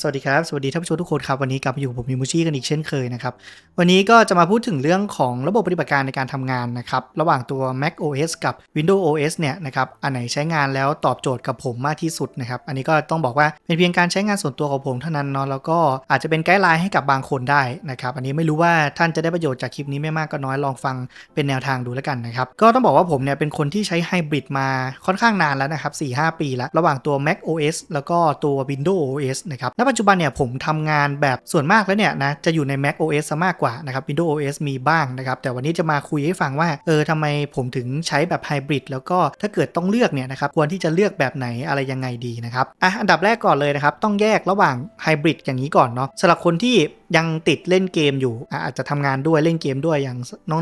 สวัสดีครับ สวัสดีท่านผู้ชมทุกคนครับ วันนี้กลับมาอยู่กับผมมิมูชี่กันอีกเช่นเคยนะครับ วันนี้ก็จะมาพูดถึงเรื่องของระบบปฏิบัติการในการทำงานนะครับ ระหว่างตัว Mac OS กับ Windows OS เนี่ยนะครับ อันไหนใช้งานแล้วตอบโจทย์กับผมมากที่สุดนะครับ อันนี้ก็ต้องบอกว่าเป็นเพียงการใช้งานส่วนตัวของผมเท่านั้นเนาะ แล้วก็อาจจะเป็นไกด์ไลน์ให้กับบางคนได้นะครับ อันนี้ไม่รู้ว่าท่านจะได้ประโยชน์จากคลิปนี้ไม่มากก็น้อย ลองฟังเป็นแนวทางดูแล้วกันนะครับ ก็ต้องบอกว่าผมเนี่ยเป็นคนที่ใช้ไฮบริดมาค่อนข้างนานแล้วนะครับ4-5 ปีแล้ว ระหว่างตัว Mac OS แล้วก็ตัว Windows OS นะครับปัจจุบันเนี่ยผมทำงานแบบส่วนมากแล้วเนี่ยนะจะอยู่ใน Mac OS ซะมากกว่านะครับ Windows OS มีบ้างนะครับแต่วันนี้จะมาคุยให้ฟังว่าเออทำไมผมถึงใช้แบบไฮบริดแล้วก็ถ้าเกิดต้องเลือกเนี่ยนะครับควรที่จะเลือกแบบไหนอะไรยังไงดีนะครับอะอันดับแรกก่อนเลยนะครับต้องแยกระหว่างไฮบริดอย่างนี้ก่อนเนาะสำหรับคนที่ยังติดเล่นเกมอยู่อะอาจจะทำงานด้วยเล่นเกมด้วยอย่าง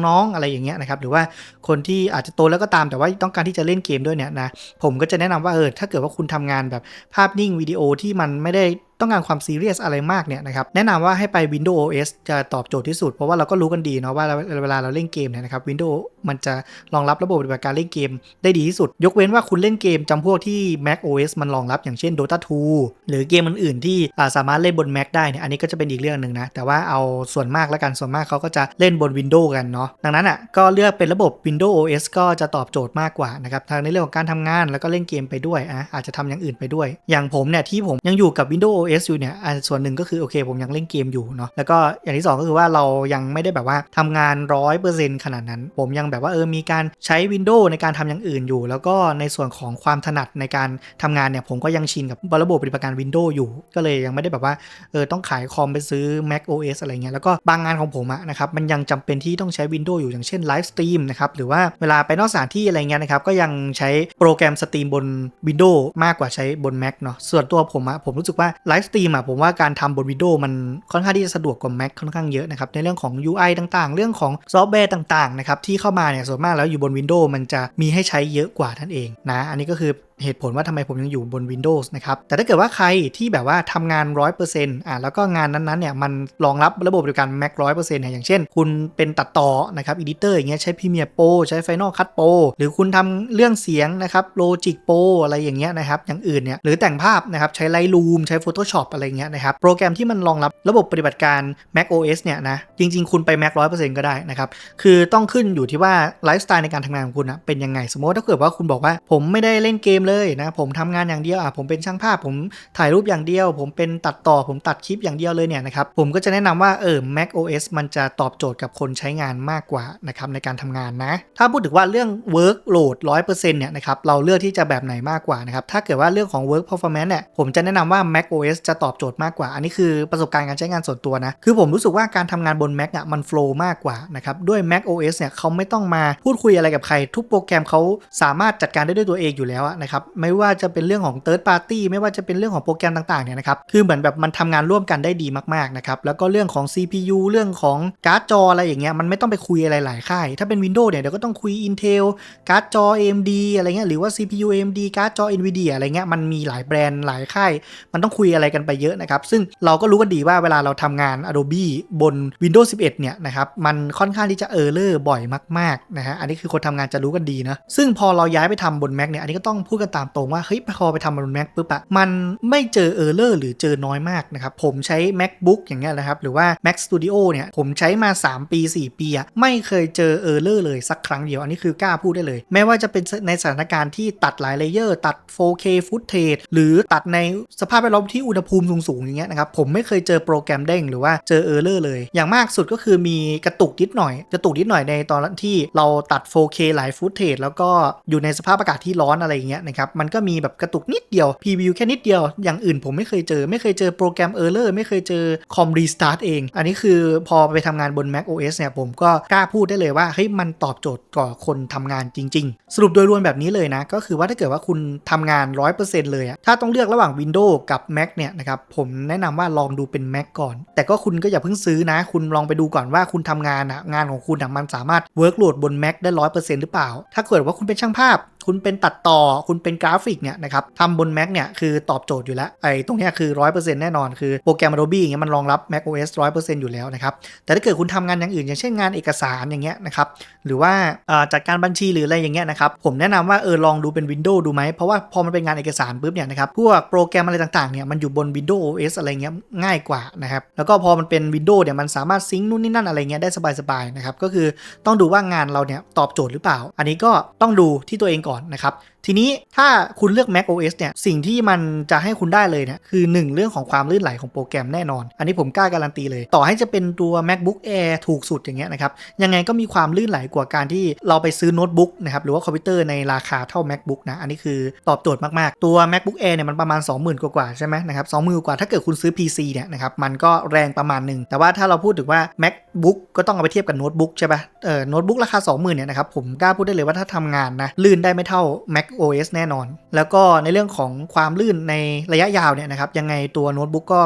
น้องๆ อะไรอย่างเงี้ยนะครับหรือว่าคนที่อาจจะโตแล้วก็ตามแต่ว่าต้องการที่จะเล่นเกมด้วยเนี่ยนะผมก็จะแนะนำว่าเออถ้าเกิดว่าคุณทำงานแบบภาพนิ่งวิดีโอที่มันไม่ได้ ต้องการความซีเรียสอะไรมากเนี่ยนะครับแนะนำว่าให้ไป Windows OS จะตอบโจทย์ที่สุด เพราะว่าเราก็รู้กันดีเนาะว่าเวลาเราเล่นเกมเนี่ยนะครับ Windows มันจะรองรับระบบปฏิบัติการเล่นเกมได้ดีที่สุด ยกเว้นว่าคุณเล่นเกมจำพวกที่ Mac OS มันรองรับอย่างเช่น Dota 2 หรือเกมอื่นๆ ที่สามารถเล่นบน Mac ได้เนี่ยอันนี้ก็จะเป็นอีกเรื่องหนึ่งนะแต่ว่าเอาส่วนมากแล้วกันส่วนมากเขาก็จะเล่นบน Windows กันเนาะดังนั้นอะก็เลือกเป็นระบบ Windows OS ก็จะตอบโจทย์มากกว่านะครับทางในเรื่องของการทำงานแล้วก็เล่นเกมไปด้วยอะอาจจะทำอย่างอื่นไปด้วย อย่างผมเนี่ยที่ผมยังอยู่กับ Windows OS อยู่เนี่ยอะส่วนหนึ่งก็คือโอเคผมยังเล่นเกมอยู่เนาะแล้วก็อย่างที่สองก็คือว่าเรายังไม่ได้แบบว่าทำงานร้อยเปอร์เซ็นต์ขนาดนั้น ผมยังแบบว่าเออมีการใช้ Windows ในการทำอย่างอื่นอยู่ แล้วก็ในส่วนของความถนัดในการทำงานเนี่ยผมก็ยังชินกับระบบปฏิบัติการ Windows อยู่ ก็เลยยังไม่ได้แบบว่าเออต้องขายคอมไปซื้อ Mac OS อะไรเงี้ยแล้วก็บางงานของผมอะนะครับมันยังจำเป็นที่ต้องใช้ Windows อยู่อย่างเช่นไลฟ์สตรีมนะครับหรือว่าเวลาไปนอกสถานที่อะไรเงี้ยนะครับก็ยังใช้โปรแกรมสตรีมบน Windows มากกว่าใช้บน Mac เนาะส่วนตัวผมอะผมรู้สึกว่าไลฟ์สตรีมอะผมว่าการทำบนวิดีโอมันค่อนข้างที่จะสะดวกกว่า Mac ค่อนข้างเยอะนะครับในเรื่องของ UI ต่างๆ เรื่องของซอฟต์แวร์ต่างๆนะครับที่เข้ามาเนี่ยส่วนมากแล้วอยู่บน Windows มันจะมีให้ใช้เยอะกว่าท่านเองนะอันนี้ก็คือ เหตุผลว่าทำไมผมยังอยู่บน Windows นะครับ แต่ถ้าเกิดว่าใครที่แบบว่าทำงาน 100%อะแล้วก็งานนั้นๆเนี่ยมันรองรับระบบเดียวกัน Mac 100%เนี่ยอย่างเช่น คุณเป็นตัดต่อนะครับ Editor อย่างเงี้ยใช้ Premiere Pro ใช้ Final Cut Pro หรือคุณทำเรื่องเสียงนะครับ Logic Pro อะไรอย่างเงี้ยนะครับอย่างอื่นเนี่ยหรือแต่งภาพนะครับใช้ Lightroom ใช้ Photoshop อะไรเงี้ยนะครับโปรแกรมที่มันรองรับระบบปฏิบัติการ Mac OS เนี่ยนะจริง ๆ คุณไป Mac 100%ก็ได้นะครับคือต้องขึ้นอยู่ที่ว่าไลฟ์สไตล์ในการทำงานของคุณนะเป็นยังไงสมมติถ้าเกิดว่าคุณบอกว่าผมไม่ได้เล่นเกมเลยนะผมทำงานอย่างเดียวอะผมเป็นช่างภาพ ผมถ่ายรูปอย่างเดียว ผมเป็นตัดต่อผมตัดคลิปอย่างเดียวเลยเนี่ยนะครับผมก็จะแนะนำว่าเออ Mac OS มันจะตอบโจทย์กับคนใช้งานมากกว่านะครับในการทำงานนะ ถ้าพูดถึงว่าเรื่อง workload 100%เนี่ยนะครับเราเลือกที่จะแบบไหนมากกว่านะครับถ้าเกิดว่าเรื่องของ work performance เนี่ยผมจะแนะนำว่า Mac OS จะตอบโจทย์มากกว่า อันนี้คือประสบการณ์การใช้งานส่วนตัวนะคือผมรู้สึกว่าการทำงานบน Mac อะมัน flow มากกว่านะครับด้วย Mac OS เนี่ยเขาไม่ต้องมาพูดคุยอะไรกับใคร ทุกโปรแกรมเขาสามารถจัดการได้ด้วยตัวเองอยู่แล้วนะครับไม่ว่าจะเป็นเรื่องของ third party ไม่ว่าจะเป็นเรื่องของโปรแกรมต่างๆเนี่ยนะครับคือเหมือนแบบมันทำงานร่วมกันได้ดีมากๆนะครับแล้วก็เรื่องของ CPU เรื่องของการ์ดจออะไรอย่างเงี้ยมันไม่ต้องไปคุยอะไรหลายค่ายถ้าเป็น Windows เนี่ยเดี๋ยวก็ต้องคุย Intel การ์ดจอ AMD อะไรเงี้ยหรือว่า CPU AMD การ์ดจอ Nvidia อะไรเงี้ยมันมีหลายแบรนด์หลายค่ายมันต้องคุยอะไรกันไปเยอะนะครับซึ่งเราก็รู้กันดีว่าเวลาเราทำงาน Adobe บน Windows 11 เนี่ยนะครับมันค่อนข้างที่จะเออร์เลอร์บ่อยมากๆนะฮะอันนี้คือคนทำงานจะรู้กันดีนะซึ่งพอเราย้ายไปทำบน Mac เนี่ยอันนี้ก็ต้องพูดกันตามตรงว่าเฮ้ยพอไปทำบน Mac ปุ๊บอะมันไม่เจอเออร์เลอร์หรือเจอน้อยมากนะครับ ผมใช้ MacBook อย่างเงี้ยนะครับ หรือว่า Mac Studio เนี่ย ผมใช้มา 3 ปี 4 ปีอะไม่เคยเจอเออร์เลอร์เลยสักครั้งเดียว อันนี้คือกล้าพูดได้เลย แม้ว่าจะเป็นในสถานการณ์ที่ตัดหลายเลเยอร์ ตัด 4K footage หรือตัดในสภาพแวดล้อมที่อุณหภูมิสูงๆอย่างเงี้ยนะครับผมไม่เคยเจอโปรแกรมเด้งหรือว่าเจอเออร์เลอร์เลย อย่างมากสุดก็คือมีกระตุกนิดหน่อย กระตุกนิดหน่อยในตอนที่เราตัด 4K หลายฟุตเทจแล้วก็อยู่ในสภาพอากาศที่ร้อนอะไรอย่างเงี้ยนะครับมันก็มีแบบกระตุกนิดเดียว PVU แค่นิดเดียว อย่างอื่นผมไม่เคยเจอ ไม่เคยเจอโปรแกรมเออร์เลอร์ไม่เคยเจอคอมรีสตาร์ทเอง อันนี้คือพอไปทำงานบน Mac OS เนี่ยผมก็กล้าพูดได้เลยว่าเฮ้ยมันตอบโจทย์ต่อคนทำงานจริง ๆ สรุปโดยรวมแบบนี้เลยนะ ก็คือว่าถ้าเกิดว่าคุณทำงาน 100%เลยอะถ้าต้องเลือกระหว่าง Windows กับ Mac เนี่ยนะครับผมแนะนำว่าลองดูเป็น Mac ก่อน แต่ก็คุณก็อย่าเพิ่งซื้อนะ คุณลองไปดูก่อนว่าคุณทำงานอะงานของคุณมันสามารถ workload บน Mac ได้ 100%หรือเปล่า ถ้าเกิดว่าคุณเป็นช่างภาพ คุณเป็นตัดต่อคุณเป็นกราฟิกเนี่ยนะครับทำบน Mac เนี่ยคือตอบโจทย์อยู่แล้วไอ้ตรงนี้คือ 100%แน่นอนคือโปรแกรม Adobe อย่างเงี้ยมันรองรับ Mac OS 100%อยู่แล้วนะครับแต่ถ้าเกิดคุณทำงานอย่างอื่น อย่างเช่นงานเอกสารอย่างเงี้ยนะครับหรือว่าจัดการบัญชีหรืออะไรอย่างเงี้ยนะครับผมแนะนำว่าเออลองดูเป็น Windows ดูไหมเพราะว่าพอมันเป็นงานเอกสารปุ๊บเนี่ยนะครับพวกโปรแกรมอะไรต่างๆเนี่ยมันอยู่บน Windows OS อะไรเงี้ยง่ายกว่านะครับแล้วก็พอมันเป็น Windows เนี่ยมันสามารถซิงค์นู่นนี่นั่นอะไรเงี้ยได้สบายๆนะครับก็คือต้องดูว่างานเราเนี่ยตอบโจทย์หรือเปล่า อันนี้ก็ต้องดูที่ตัวเองก่อนนะครับ ทีนี้ถ้าคุณเลือก Mac OS เนี่ย สิ่งที่มันจะให้คุณได้เลยเนี่ยคือ 1 เรื่องของความลื่นไหลของโปรแกรมแน่นอน อันนี้ผมกล้าการันตีเลย ต่อให้จะเป็นตัว MacBook Air ถูกสุดอย่างเงี้ยนะครับ ยังไงก็มีความลื่นไหลกว่าการที่เราไปซื้อโน้ตบุ๊กนะครับ หรือว่าคอมพิวเตอร์ในราคาเท่า MacBook นะ อันนี้คือตอบโจทย์มาก ๆ ตัว MacBook Air เนี่ยมันประมาณ 20,000 กว่าใช่ไหมนะครับ20,000กว่าถ้าเกิดคุณซื้อ PC เนี่ยนะครับมันก็แรงประมาณหนึ่งแต่ว่าถ้าเราพูดถึงว่า MacBook ก็ต้องเอาไปเทียบกับโน้ตบุ๊กใช่ปะเออโน้ตบุ๊กราคา 20,000เนี่ยนะครับผมกล้าพูดได้เลยว่าถ้าทำงานนะลื่นได้ไม่เท่า Mac OS แน่นอน แล้วก็ในเรื่องของความลื่นในระยะยาวเนี่ยนะครับ ยังไงตัวโน้ตบุ๊กก็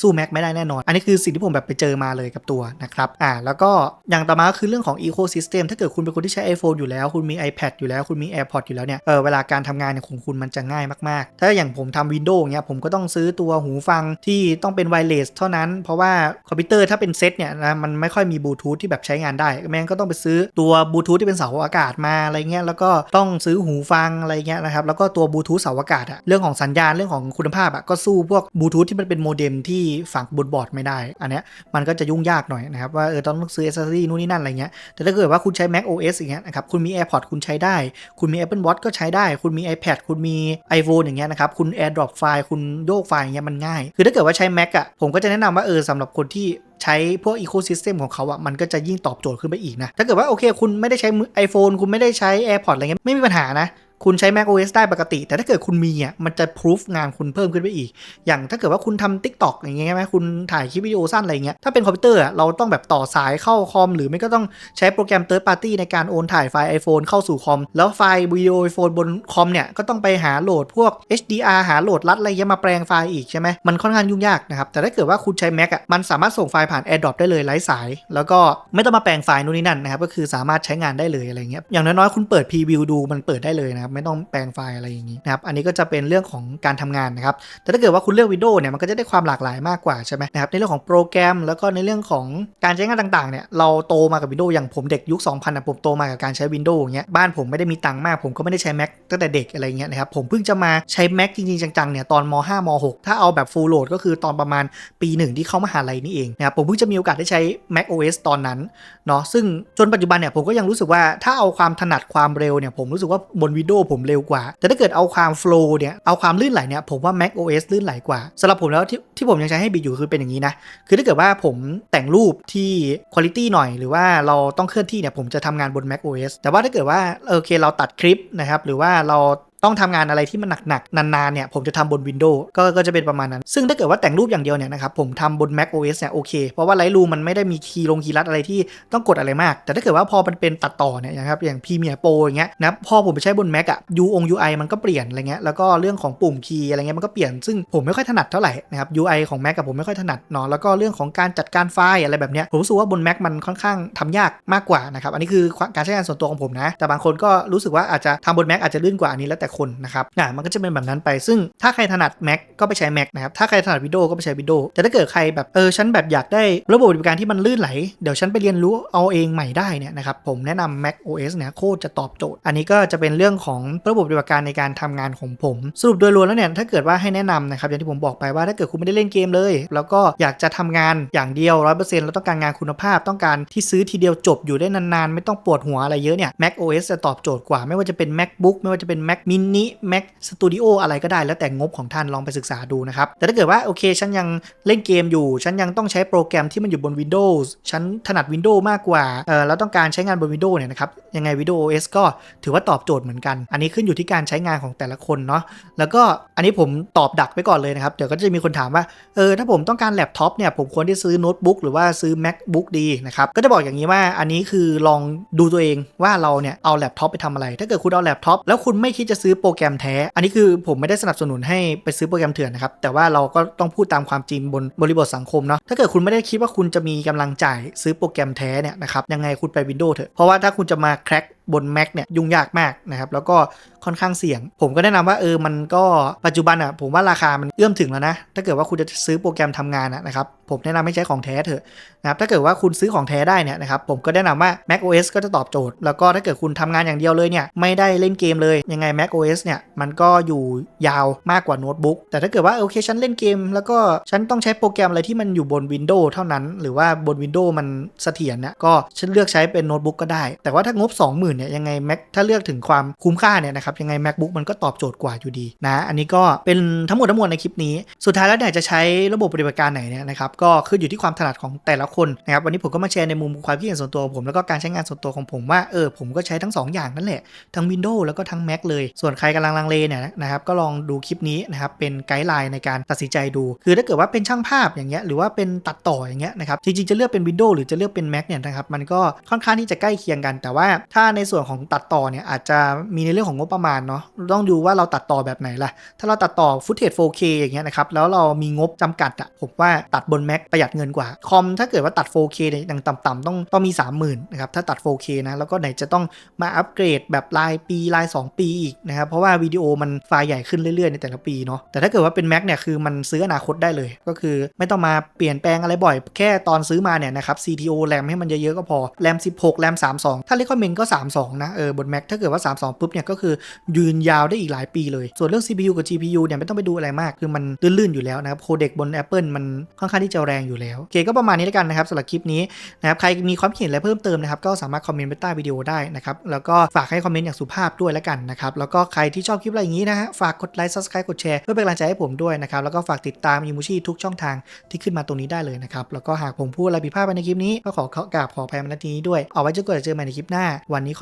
สู้ Mac ไม่ได้แน่นอน อันนี้คือสิ่งที่ผมแบบไปเจอมาเลยกับตัวนะครับ อ่า แล้วก็อย่างต่อมาก็คือเรื่องของ Ecosystem ถ้าเกิดคุณเป็นคนที่ใช้ iPhone อยู่แล้ว คุณมี iPad อยู่แล้ว คุณมี AirPods อยู่แล้วเนี่ย เออ เวลาการทำงานเนี่ยของคุณมันจะง่ายมาก ๆ ถ้าอย่างผมทำ Windows เงี้ยผมก็ต้องซื้อตัวหูฟังที่ต้องเป็นไวเลสเท่านั้น เพราะว่าคอมพิวเตอร์ถ้าเป็นเซตเนี่ยนะมันไม่ค่อยมีบลูทูธที่แบบใช้งานได้แม่งก็ต้องไปซื้อตัวบลูทูธที่เป็นเสาอากาศมาอะไรเงี้ยแล้วก็ต้องซื้อหูฟังอะไรเงี้ยนะครับ แล้วก็ตัวบลูทูธเสาอากาศอะเรื่องของสัญญาณเรื่องของคุณภาพอะก็สู้พวกบลูทูธที่มันเป็นโมเด็มที่ฝังบนบอร์ดไม่ได้ อันเนี้ยมันก็จะยุ่งยากหน่อยนะครับ ว่าเออต้องซื้อ accessory นู่นนี่นั่นอะไรเงี้ย แต่ถ้าเกิดว่าคุณใช้ Mac OS อย่างเงี้ยนะครับคุณมี AirPods คุณใช้ได้ คุณมี Apple Watch ก็ใช้ได้ คุณมี iPad คุณมี iPhone อย่างเงี้ยนะครับคุณ AirDrop ไฟล์คุณโยกไฟล์อย่างเงี้ยมันง่าย คือถ้าเกิดว่าใช้ Mac อะผมก็จะแนะนำว่าเออสำหรับคนที่ใช้พวกอีโคซิสเต็มของเขาอะมันก็จะยิ่งตอบโจทย์ขึ้นไปอีกนะ ถ้าเกิดว่าโอเคคุณไม่ได้ใช้ iPhone คุณไม่ได้ใช้ AirPods อะไรเงี้ยไม่มีปัญหานะ คุณใช้ Mac OS ได้ปกติ แต่ถ้าเกิดคุณมีอะมันจะ proof งานคุณเพิ่มขึ้นไปอีก อย่างถ้าเกิดว่าคุณทำ TikTok อย่างเงี้ยใช่ไหมคุณถ่ายคลิปวิดีโอสั้นอะไรเงี้ยถ้าเป็นคอมพิวเตอร์อะเราต้องแบบต่อสายเข้าคอม หรือไม่ก็ต้องใช้โปรแกรม third party ในการโอนถ่ายไฟล์ iPhone เข้าสู่คอม แล้วไฟล์วิดีโอ iPhone บนคอมเนี่ยก็ต้องไปหาโหลดพวก HDR หาโหลดรัดอะไรเงี้ยมาแปลงไฟล์อีกใช่ไหมมันค่อนข้างยุ่งยากนะครับแต่ถ้าเกิดว่าคุณใช้ Mac อะมันสามารถส่งไฟล์ผ่าน AirDrop ได้เลยไร้สาย แล้วก็ไม่ต้องมาแปลงไฟล์นู่นนี่นั่นนะครับก็คือสามารถใช้งานได้เลยอะไรเงี้ยอย่างน้อยๆคุณเปิดพรีวิวดูมันเปิดได้เลยนะครับไม่ต้องแปลงไฟล์อะไรอย่างนี้นะครับอันนี้ก็จะเป็นเรื่องของการทำงานนะครับแต่ถ้าเกิดว่าคุณเลือก Windows เนี่ยมันก็จะได้ความหลากหลายมากกว่าใช่ไหมนะครับในเรื่องของโปรแกรม แล้วก็ในเรื่องของการใช้งานต่างๆเนี่ยเราโตมากับ Windows อย่างผมเด็กยุค 2000นะผมโตมากับการใช้ Windows อย่างเงี้ยบ้านผมไม่ได้มีตังค์มากผมก็ไม่ได้ใช้ Mac ตั้งแต่เด็กอะไรเงี้ยนะครับผมเพิ่งจะมาใช้ Mac จริงๆจังๆเนี่ยตอนม5ม6ถ้าเอาแบบ full load ก็คือตอนประมาณปีหนึ่งที่เข้ามหาลัยนี่เองนะครับผมเพิ่งจะมีโอกาสได้ใช้ Mac OS ตอนนั้นเนาะซึ่งจนปัจจุบันเนี่ยผมก็ยังรู้สึกว่าถ้าเอาความถนัดความเร็วเนี่ยผมรู้สึกว่าบน Windows ผมเร็วกว่า แต่ถ้าเกิดเอาความโฟล์เนี่ย เอาความลื่นไหลเนี่ย ผมว่า Mac OS ลื่นไหลกว่าสำหรับผมแล้วที่ที่ผมยังใช้ให้บิดอยู่คือเป็นอย่างนี้นะ คือถ้าเกิดว่าผมแต่งรูปที่คุณภาพหน่อย หรือว่าเราต้องเคลื่อนที่เนี่ยผมจะทำงานบน Mac OS แต่ว่าถ้าเกิดว่าโอเคเราตัดคลิปนะครับหรือว่าเรา ต้องทำงานอะไรที่มันหนักๆนานๆเนี่ยผมจะทำบน Windows ก็ก็จะเป็นประมาณนั้น ซึ่งถ้าเกิดว่าแต่งรูปอย่างเดียวเนี่ยนะครับผมทำบน Mac OS เนี่ยโอเค เพราะว่า Lightroom มันไม่ได้มีคีย์ลงคีย์ลัดอะไรที่ต้องกดอะไรมาก แต่ถ้าเกิดว่าพอมันเป็นตัดต่อเนี่ยนะครับอย่าง Premiere Pro อย่างเงี้ยนะพอผมไปใช้บน Mac อะ U อง UI มันก็เปลี่ยนอะไรเงี้ยแล้วก็เรื่องของปุ่มคีย์อะไรเงี้ยมันก็เปลี่ยนซึ่งผมไม่ค่อยถนัดเท่าไหร่นะครับ UI ของ Mac กับผมไม่ค่อยถนัดเนาะแล้วก็เรื่องของการจัดการไฟล์อะไรแบบเนี้ยผมรู้สึกว่าบน Mac มันค่อนข้างทำยากมากกว่านะครับอันนี้คือการใช้งานส่วนตัวของผมนะ แต่บางคนก็รู้สึกว่าอาจจะทำบน Mac อาจจะลื่นกว่าอันนี้แล้วแต่คนนะครับอะมันก็จะเป็นแบบนั้นไป ซึ่งถ้าใครถนัด Mac ก็ไปใช้ Mac นะครับ ถ้าใครถนัด Windows ก็ไปใช้ Windows แต่ถ้าเกิดใครแบบเออฉันแบบอยากได้ระบบปฏิบัติการที่มันลื่นไหล เดี๋ยวฉันไปเรียนรู้เอาเองใหม่ได้เนี่ยนะครับ ผมแนะนำ Mac OS เนี่ยโคตรจะตอบโจทย์ อันนี้ก็จะเป็นเรื่องของระบบปฏิบัติการในการทำงานของผม สรุปโดยรวมแล้วเนี่ยถ้าเกิดว่าให้แนะนำนะครับอย่างที่ผมบอกไปว่าถ้าเกิดคุณไม่ได้เล่นเกมเลย แล้วก็อยากจะทำงานอย่างเดียว100%แล้วต้องการงานคุณภาพ ต้องการที่ซื้อทีเดียวจบอยู่ได้นานๆ ไม่ต้องปวดหัวอะไรเยอะเนี่ย Mac OS จะตอบโจทย์กว่าไม่ว่าจะเป็น MacBook ไม่ว่าจะเป็น Mac mini Mac Studio อะไรก็ได้แล้วแต่งบของท่านลองไปศึกษาดูนะครับ แต่ถ้าเกิดว่าโอเคฉันยังเล่นเกมอยู่ ฉันยังต้องใช้โปรแกรมที่มันอยู่บน Windows ฉันถนัด Windows มากกว่าเออแล้วต้องการใช้งานบน Windows เนี่ยนะครับยังไง Windows OS ก็ถือว่าตอบโจทย์เหมือนกัน อันนี้ขึ้นอยู่ที่การใช้งานของแต่ละคนเนาะแล้วก็อันนี้ผมตอบดักไว้ก่อนเลยนะครับเดี๋ยวก็จะมีคนถามว่าเออถ้าผมต้องการแล็ปท็อปเนี่ยผมควรที่ซื้อโน้ตบุ๊กหรือว่าซื้อ macbook ดีนะครับก็จะบอกอย่างนี้ว่าอันนี้คือลองดูตัวเองว่าเราเนี่ยเอาแล็ปท็อปไปทำอะไร ถ้าเกิดคุณเอาแล็ปท็อปแล้วคุณไม่คิดจะซื้ออโปรแกรมแท้ อันนี้คือผมไม่ได้สนับสนุนให้ไปซื้อโปรแกรมเถื่อนนะครับ แต่ว่าเราก็ต้องพูดตามความจริงบนบริบทสังคมเนาะ ถ้าเกิดคุณไม่ได้คิดว่าคุณจะมีกำลังจ่ายซื้อโปรแกรมแท้เนี่ยนะครับ ยังไงคุณไป Windows เถอะ เพราะว่าถ้าคุณจะมาแคร็ก บน Mac เนี่ยยุ่งยากมากนะครับ แล้วก็ค่อนข้างเสี่ยง ผมก็แนะนำว่าเออมันก็ปัจจุบันอะผมว่าราคามันเอื้อมถึงแล้วนะ ถ้าเกิดว่าคุณจะซื้อโปรแกรมทำงานนะครับผมแนะนำให้ใช้ของแท้เถอะนะครับถ้าเกิดว่าคุณซื้อของแท้ได้เนี่ยนะครับผมก็แนะนำว่า Mac OS ก็จะตอบโจทย์ แล้วก็ถ้าเกิดคุณทำงานอย่างเดียวเลยเนี่ยไม่ได้เล่นเกมเลยยังไง Mac OS เนี่ยมันก็อยู่ยาวมากกว่าโน้ตบุ๊กแต่ถ้าเกิดว่าโอเคฉันเล่นเกม แล้วก็ฉันต้องใช้โปรแกรมอะไรที่มันอยู่บน Windows เท่านั้น หรือว่าบน Windows มันเสถียรนี่ยก็ฉันเลือกใช้เป็นโน้ตบุ๊กก็ได้ แต่ว่าถ้างบ 20,000เนี่ยยังไง Mac ถ้าเลือกถึงความคุ้มค่าเนี่ยนะครับยังไง MacBook มันก็ตอบโจทย์กว่าอยู่ดีนะอันนี้ก็เป็นทั้งหมดทั้งมวลในคลิปนี้ สุดท้ายแล้วเนี่ยจะใช้ระบบปฏิบัติการไหนเนี่ยนะครับก็ขึ้นอยู่ที่ความถนัดของแต่ละคนนะครับวันนี้ผมก็มาแชร์ในมุมความคิดเห็นส่วนตัวของผม แล้วก็การใช้งานส่วนตัวของผมว่าเออผมก็ใช้ทั้ง 2 อย่างนั่นแหละ ทั้ง Windows แล้วก็ทั้ง Mac เลยส่วนใครกำลังลังเลเนี่ยนะครับก็ลองดูคลิปนี้นะครับเป็นไกด์ไลน์ในการตัดสินใจดู คือถ้าเกิดว่าเป็นช่างภาพอย่างเงี้ยหรือว่าเป็นตัดต่ออย่างเงี้ยนะครับจริงๆจะเลือกเป็น Windows หรือจะเลือกเป็น Mac เนี่ยนะครับมันก็ค่อนข้างที่จะใกล้เคียงกัน แต่ว่าถ้าในส่วนของตัดต่อเนี่ยอาจจะมีในเรื่องของงบประมาณเนาะต้องดูว่าเราตัดต่อแบบไหนล่ะ ถ้าเราตัดต่อฟุตเทจ 4K อย่างเงี้ยนะครับ แล้วเรามีงบจำกัดอะผมว่าตัดบน Mac ประหยัดเงินกว่า คอมถ้าเกิดว่าตัด 4K เนี่ยอย่างต่ำๆต้องต้องมี 30,000นะครับ ถ้าตัด 4K นะ แล้วก็ไหนจะต้องมาอัปเกรดแบบรายปีราย 2 ปีอีกนะครับ เพราะว่าวิดีโอมันไฟล์ใหญ่ขึ้นเรื่อยๆ ในแต่ละปีเนาะ แต่ถ้าเกิดว่าเป็น Mac เนี่ยคือมันซื้ออนาคตได้เลย ก็คือไม่ต้องมาเปลี่ยนแปลงอะไรบ่อย แค่ตอนซื้อมาเนี่ยนะครับ CTO แรมให้มันเยอะๆก็พอแรม16แรม32 ถ้า recommend ก็32 นะ เออบน Mac ถ้าเกิดว่า 32 ปุ๊บเนี่ยก็คือยืนยาวได้อีกหลายปีเลย ส่วนเรื่อง CPU กับ GPU เนี่ยไม่ต้องไปดูอะไรมาก คือมันลื่นๆอยู่แล้วนะครับโคเด็กบน Apple มันค่อนข้างที่จะแรงอยู่แล้วโอเคก็ประมาณนี้แล้วกันนะครับสำหรับคลิปนี้นะครับใครมีความคิดเห็นอะไรเพิ่มเติมนะครับก็สามารถคอมเมนต์ไว้ใต้วิดีโอได้นะครับแล้วก็ฝากให้คอมเมนต์อย่างสุภาพด้วยแล้วกันนะครับแล้วก็ใครที่ชอบคลิปอะไรอย่างนี้นะฮะฝากกดไลค์ subscribe กดแชร์เพื่อเป็นกำลังใจให้ผมด้วยนะครับแล้วก็ฝากติดตามอิมูชิทุกช่องทางที่ขึ้นมาตรงนี้ได้เลยนะครับแล้วก็หากผมพูดอะไรผิดพลาดไปในคลิปนี้ก็ขอกราบขออภัยมาณที่นี้ด้วยเอาไว้จะเกิดเจอใหม่ในคลิปหน้าวันนี้